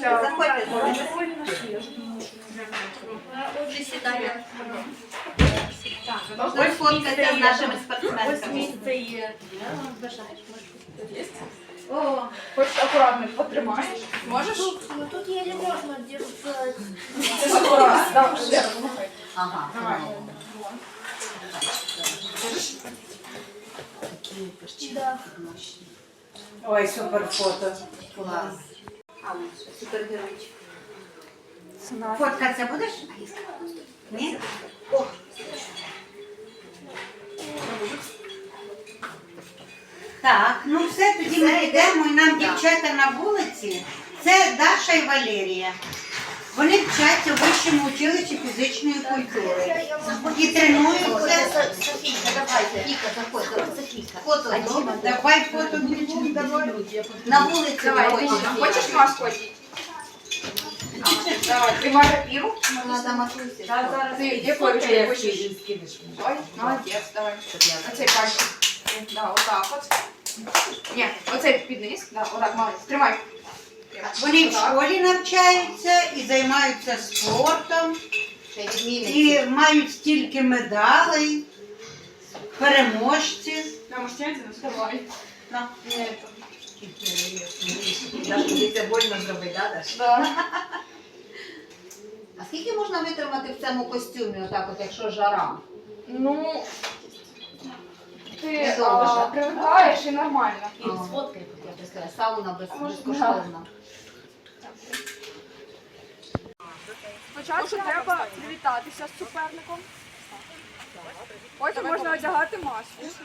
Заходьте, Отже, сідає. Ось фоткайте з нашими спортсменками. місце є. О, хоч акуратно потримаєш. Можеш? Ну тут еле можно держать. Акуратно. Ага. Давай. Да. Ой, супер фото. Клас. Супергеройчик. Фоткатися будеш? Ні? О. Так, ну все, тоді ми йдемо і нам дівчата на вулиці. Це Даша і Валерія. Вони вчаться в вищому училищі фізичної культури. І тренуються. Софійка, давайте. Віка, заходь, Софійка. Фото, ну, давай фото давай. На вулиці Давай, виходь. ага. Хочеш маску одіть? Давай, тримай рапіру. Вона матуся. Ти яку ручку хочеш? Ой, молодець, давай. Оцей пальчик. Да, отак от. Ні, оцей під низ. Да, отак, молодець. Тримай. Вони в школі навчаються і займаються спортом, і мають стільки медалей, переможці. Да, може, тянься, давай. На. Це больно зробити, да, Даш? А скільки можна витримати в цьому костюмі, отак, от, якщо жара? Ну, ти а, привикаєш і нормально. І сфоткай, я би сказала, сауна без, безкоштовна. Спочатку треба привітатися з суперником. Потім можна одягати маску.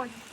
คน